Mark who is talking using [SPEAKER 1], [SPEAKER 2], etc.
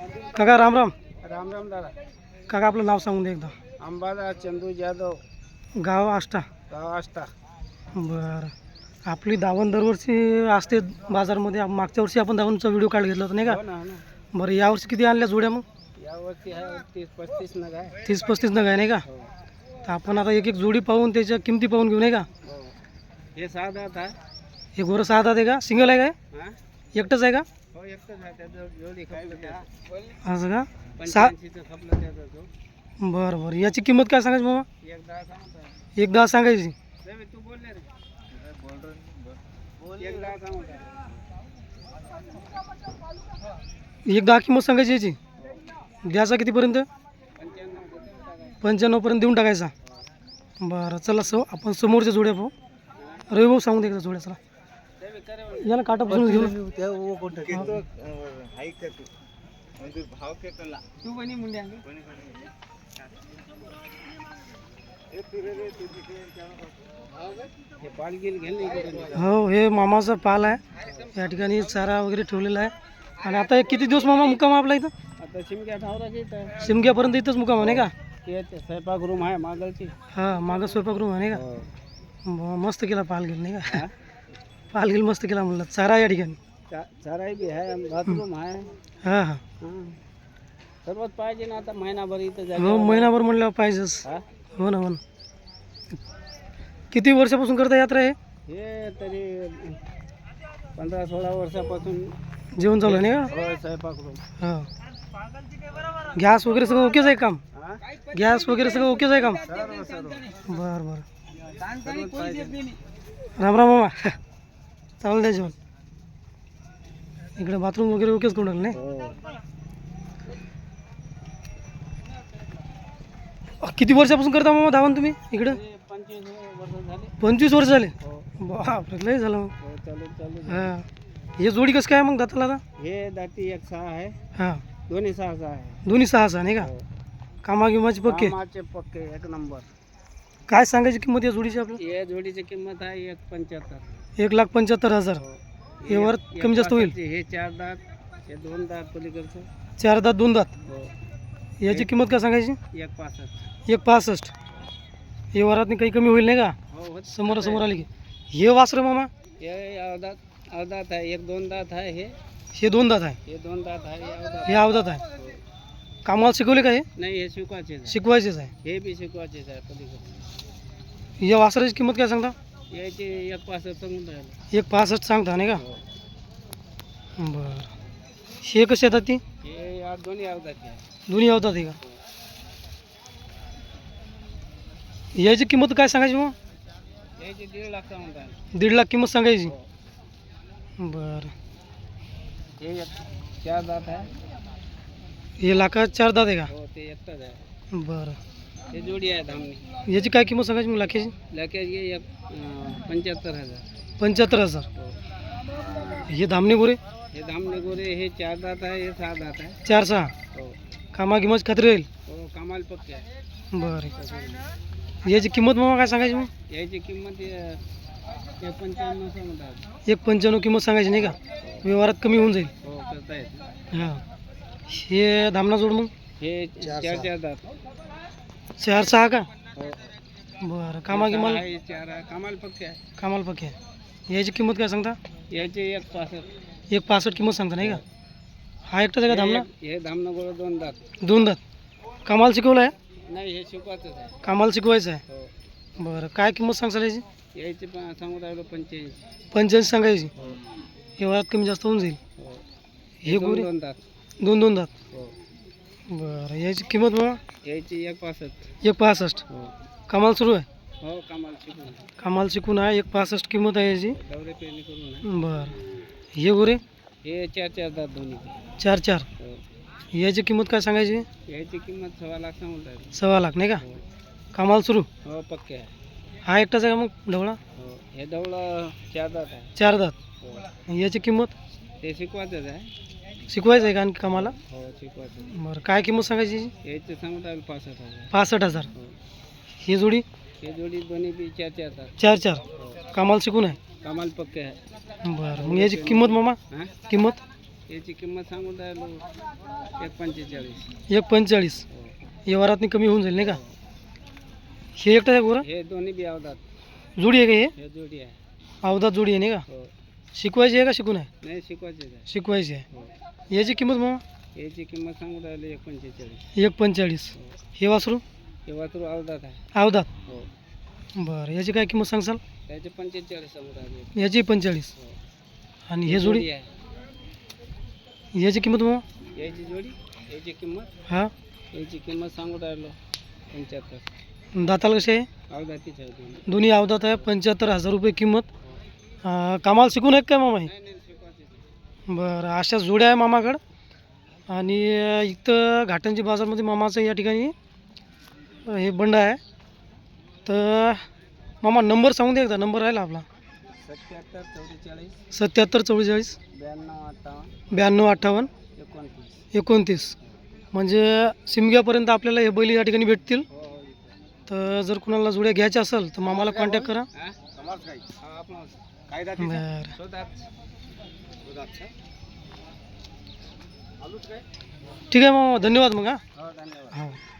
[SPEAKER 1] काका राम राम.
[SPEAKER 2] राम राम दादा.
[SPEAKER 1] काका आपलं नाव सांगून दे एकदा.
[SPEAKER 2] अंबादा चंदू जाधव.
[SPEAKER 1] गाव आष्टा.
[SPEAKER 2] गाव आष्टा.
[SPEAKER 1] बरं. आपली दावण दरवर्षी असते बाजारमध्ये. मागच्या वर्षी आपण दावणचा व्हिडिओ काढ घेतला होता नाही
[SPEAKER 2] हो
[SPEAKER 1] का
[SPEAKER 2] ना हो ना.
[SPEAKER 1] बरं यावर्षी किती आणल्या जोड्या मग?
[SPEAKER 2] यावर्षी आहे तीस पस्तीस नग आहे.
[SPEAKER 1] तीस पस्तीस नग आहे नाही का?
[SPEAKER 2] हो.
[SPEAKER 1] तर आपण आता एक एक जोडी पाहून त्याच्या किमती पाहून घेऊ नाही का?
[SPEAKER 2] हो. हे साधा था
[SPEAKER 1] हे गोरं सहा दात आहे का? सिंगल आहे
[SPEAKER 2] हा?
[SPEAKER 1] एकटंच आहे का?
[SPEAKER 2] हो
[SPEAKER 1] असं का? सा बरं बरं. याची किंमत काय सांगायची मामा?
[SPEAKER 2] एक दहा
[SPEAKER 1] सांगायची.
[SPEAKER 2] रवी तू बोल रे. बोल रे. एक दहा
[SPEAKER 1] किंमत सांगायची याची? द्यायचा कितीपर्यंत. पंच्याण्णवपर्यंत देऊन टाकायचा. बरं चला सो आपण समोरच्या जोड्या पाहू. रवी भाऊ सांगून दे एकदा जोड्या चला.
[SPEAKER 2] रवी करे म्हणे.
[SPEAKER 1] याला काटापासून घेऊ
[SPEAKER 2] तू बनी मुंड्या हे पालगिल घेल नाही कुठे
[SPEAKER 1] हो हे मामाचा पाल आहे या ठिकाणी चारा वगैरे ठेवलेला आहे आणि आता एक किती दिवस मामा मुक्काम आहे आपला इथं
[SPEAKER 2] आता शिमग्या ठावराची इथं
[SPEAKER 1] शिमग्यापर्यंत इथंच मुक्काम आहे नाही का
[SPEAKER 2] ते ते स्वयंपाक रूम आहे मागलची
[SPEAKER 1] हां मागं स्वयंपाक रूम आहे नाही का ब- मस्त केला पाल गेल नाही का पाल गेल मस्त केला म्हणलं. चारा या ठिकाणी.
[SPEAKER 2] चा- चाराई बी आहे बाथरूम आहे.
[SPEAKER 1] हां
[SPEAKER 2] पाहिजे ना आता महिनाभर इथं
[SPEAKER 1] हो महिनाभर म्हणल्यावर पाहिजेच.
[SPEAKER 2] हा?
[SPEAKER 1] ना हो ना. किती वर्षापासून करता यात्रा आहे
[SPEAKER 2] हे तरी पंधरा सोळा वर्षापासून
[SPEAKER 1] जेवण चालू आहे नाही का?
[SPEAKER 2] हो स्वयंपाक
[SPEAKER 1] हो. गॅस वगैरे सगळं ओकेच आहे काम?
[SPEAKER 2] हा?
[SPEAKER 1] गॅस वगैरे सगळं ओकेच आहे काम? बरं बरं. राम राम मामा. चालू द्या जेवण. इकडे बाथरूम वगैरे ओकेच करून नाही? किती वर्षापासून करता मामा धावण तुम्ही इकडं?
[SPEAKER 2] पंचवीस वर्ष झाले.
[SPEAKER 1] बापरे लय झालं मग.
[SPEAKER 2] हो
[SPEAKER 1] हां. हे जोडी कसं काय मग दाताला आता?
[SPEAKER 2] हे दाती एक सहा आहे.
[SPEAKER 1] हां.
[SPEAKER 2] दोन्ही सहा सहा आहे.
[SPEAKER 1] दोन्ही सहा सहा नाही का?
[SPEAKER 2] हो.
[SPEAKER 1] कामा गिमाची पक्के.
[SPEAKER 2] कामाचे पक्के एक नंबर.
[SPEAKER 1] काय सांगायची किंमत या जोडीची आपलं
[SPEAKER 2] या जोडीची किंमत आहे एक पंच्याहत्तर.
[SPEAKER 1] एक लाख पंच्याहत्तर हजार.
[SPEAKER 2] हो.
[SPEAKER 1] यावर कमी जास्त होईल?
[SPEAKER 2] हे चार दात हे दोन दात पलीकडचं.
[SPEAKER 1] चार दात दोन दात. याची किंमत काय सांगायची?
[SPEAKER 2] एक पासष्ट.
[SPEAKER 1] एक पासष्ट. हे वरातनी काही कमी होईल नाही का?
[SPEAKER 2] हो होत
[SPEAKER 1] समोर समोर आली की. हे वासर मामा?
[SPEAKER 2] हे अवदात अवदात आहे. एक दोन दात आहे हे.
[SPEAKER 1] हे दोन दात आहे.
[SPEAKER 2] हे दोन दात आहे हे अवदात
[SPEAKER 1] आहे. कामाला शिकवले का हे?
[SPEAKER 2] नाही हे शिकवायचेच आहे.
[SPEAKER 1] शिकवायचेच आहे.
[SPEAKER 2] हे बी शिकवायचेच आहे पलीकडे.
[SPEAKER 1] या वासराची किंमत काय सांगता?
[SPEAKER 2] एक पासष्ट सांगून राहिलं.
[SPEAKER 1] एक पासष्ट सांगता नाही का?
[SPEAKER 2] हो.
[SPEAKER 1] बरं. हे कसे येतात ती?
[SPEAKER 2] हे या दोन्ही आहे
[SPEAKER 1] का? याची किंमत काय सांगायची मग?
[SPEAKER 2] याचे दीड लाख सांगून राहिलं.
[SPEAKER 1] दीड लाख किंमत सांगायची.
[SPEAKER 2] हो.
[SPEAKER 1] बरं.
[SPEAKER 2] हे एक चार दात आहे.
[SPEAKER 1] हे लाखात चार दात आहे का?
[SPEAKER 2] हो ते एकटाच आहे.
[SPEAKER 1] बरं.
[SPEAKER 2] हे जोडी आहे धामणी
[SPEAKER 1] याची काय किंमत सांगायची मग लाखाची?
[SPEAKER 2] लॅकेज एक अं, पंच्याहत्तर हजार.
[SPEAKER 1] पंच्याहत्तर हजार.
[SPEAKER 2] हो.
[SPEAKER 1] हे धामणे गोरे?
[SPEAKER 2] हे धामणे गोरे हे चार दात आहे हे सहा दात आहे.
[SPEAKER 1] चार सहा?
[SPEAKER 2] हो.
[SPEAKER 1] कामा गिमाची खात्री राहील
[SPEAKER 2] हो कमाल पक्के आहे.
[SPEAKER 1] बरं. याची किंमत मग काय सांगायची मग?
[SPEAKER 2] याची किंमत हे- हे पंच्याण्णव सांगतात
[SPEAKER 1] एक पंच्याण्णव किंमत सांगायची नाही का? व्यवहारात कमी होऊन जाईल.
[SPEAKER 2] हो करता येत
[SPEAKER 1] हां. हे धामणा जोड मग?
[SPEAKER 2] हे चार चार दात.
[SPEAKER 1] चार सहा का?
[SPEAKER 2] हो.
[SPEAKER 1] बरं कामा
[SPEAKER 2] हे हे चार कमाल पक्के आहे.
[SPEAKER 1] कामाला पक्के आहे. याची किंमत काय सांगता?
[SPEAKER 2] याचे एक पासष्ट.
[SPEAKER 1] एक पासष्ट किंमत सांगता नाही का? हा एकटाच आहे का धामणा?
[SPEAKER 2] हे- हे धामणं गोळे दोन दात.
[SPEAKER 1] दोन दात. कामाला शिकवलं आहे?
[SPEAKER 2] नाही हे शिकवायचंच आहे.
[SPEAKER 1] कामाला शिकवायचं आहे?
[SPEAKER 2] हो.
[SPEAKER 1] बरं काय किंमत सांगसाल याची
[SPEAKER 2] यायचे पण सांगू राहिलो पंच्याऐंशी.
[SPEAKER 1] पंच्याऐंशी सांगायची
[SPEAKER 2] हो.
[SPEAKER 1] व्यवहारात कमी जास्त होऊन जाईल.
[SPEAKER 2] हो
[SPEAKER 1] हे
[SPEAKER 2] दोन
[SPEAKER 1] गोरे
[SPEAKER 2] दोन दात.
[SPEAKER 1] दोन दोन दात.
[SPEAKER 2] हो.
[SPEAKER 1] बरं याची किंमत बाबा
[SPEAKER 2] यायची एक पासष्ट.
[SPEAKER 1] एक पासष्ट.
[SPEAKER 2] हो.
[SPEAKER 1] कमाल सुरू आहे?
[SPEAKER 2] हो कमाल शिकून
[SPEAKER 1] कमाल शिकून आहे एक पासष्ट किंमत आहे याची.
[SPEAKER 2] दौरे पेरणी करून आहे.
[SPEAKER 1] बरं. हे गोरे?
[SPEAKER 2] हे चार चार दात दोन्ही.
[SPEAKER 1] चार चार.
[SPEAKER 2] हो.
[SPEAKER 1] याची किंमत काय सांगायची?
[SPEAKER 2] याची किंमत सव्वा लाख सांगून राहिली.
[SPEAKER 1] सव्वा लाख नाही का?
[SPEAKER 2] हो.
[SPEAKER 1] कमाल सुरू.
[SPEAKER 2] हो पक्के आहे.
[SPEAKER 1] हा एकटाच आहे का मग ढवळा?
[SPEAKER 2] हो हे दवळं चार दात आहे.
[SPEAKER 1] चार दात.
[SPEAKER 2] हो.
[SPEAKER 1] याची किंमत?
[SPEAKER 2] ते शिकवायचंच आहे.
[SPEAKER 1] शिकवायचं आहे का आणखी कामाला?
[SPEAKER 2] हो शिकवायचं
[SPEAKER 1] बरं काय किंमत सांगायची याची?
[SPEAKER 2] राहिलो पासष्ट हज़ार.
[SPEAKER 1] पासष्ट हज़ार.
[SPEAKER 2] हो.
[SPEAKER 1] ही जोडी?
[SPEAKER 2] हे जोडी दोन्ही बी चार चार
[SPEAKER 1] चार चार.
[SPEAKER 2] हो.
[SPEAKER 1] कामाला शिकून आहे?
[SPEAKER 2] कमाल पक्के आहे.
[SPEAKER 1] बरं मग याची किंमत मामा?
[SPEAKER 2] हाँ?
[SPEAKER 1] किंमत?
[SPEAKER 2] याची किंमत सांगून राहिलो एक पंचेचाळीस.
[SPEAKER 1] एक पंचेचाळीस.
[SPEAKER 2] हो.
[SPEAKER 1] कमी होऊन जाईल नाही का? हे आहे गोरा
[SPEAKER 2] हे दोन्ही बी
[SPEAKER 1] जोडी आहे का हे?
[SPEAKER 2] हे जोडी आहे.
[SPEAKER 1] अवधात जोडी आहे नाही का?
[SPEAKER 2] हो.
[SPEAKER 1] शिकवायची आहे का शिकून आहे?
[SPEAKER 2] नाही शिकवायचेच आहे
[SPEAKER 1] शिकवायची आहे.
[SPEAKER 2] हो.
[SPEAKER 1] याची किंमत मग?
[SPEAKER 2] याची किंमत सांगून राहिलो एक पंचेचाळीस.
[SPEAKER 1] एक पंचेचाळीस.
[SPEAKER 2] हो.
[SPEAKER 1] हे वासरू?
[SPEAKER 2] हे वासरू अवधात आहे.
[SPEAKER 1] अवधात
[SPEAKER 2] हो.
[SPEAKER 1] बरं याची काय किंमत सांगसाल?
[SPEAKER 2] त्याचे पंचेचाळीस सांगून राहिले.
[SPEAKER 1] याची पंचेचाळीस.
[SPEAKER 2] हो.
[SPEAKER 1] आणि हे जोडी?
[SPEAKER 2] आहे.
[SPEAKER 1] याची किंमत मग?
[SPEAKER 2] याची जोडी? याची किंमत?
[SPEAKER 1] हा?
[SPEAKER 2] याची किंमत सांगून राहिलो. पंच्याहत्तर.
[SPEAKER 1] दाताला कशी आहे?
[SPEAKER 2] अवधातीच आहे दोन्ही.
[SPEAKER 1] दोन्ही अवधात आहे. पंच्याहत्तर हजार रुपये किंमत. कामाला शिकून आहे काय मामा हे. बरं अशा जोड्या आहे मामाकडं. आणि इथं घाटंजी बाजारमध्ये मामाचं या ठिकाणी हे बंड आहे. तर मामा नंबर सांगून द्या एकदा नंबर राहिला आपला.
[SPEAKER 2] सत्याहत्तर चौवेचाळीस.
[SPEAKER 1] सत्याहत्तर चव्वेचाळीस
[SPEAKER 2] ब्याण्णव अठ्ठावन्न.
[SPEAKER 1] ब्याण्णव अठ्ठावन्न.
[SPEAKER 2] एकोणतीस.
[SPEAKER 1] एकोणतीस. म्हणजे सिमग्यापर्यंत आपल्याला हे बैल या ठिकाणी भेटतील.
[SPEAKER 2] हो हो
[SPEAKER 1] तर जर कुणाला जोड्या घ्यायच्या असेल तर मामाला कॉन्टॅक्ट करा. ठीक आहे मामा धन्यवाद मग हा.
[SPEAKER 2] हो धन्यवाद.
[SPEAKER 1] हो.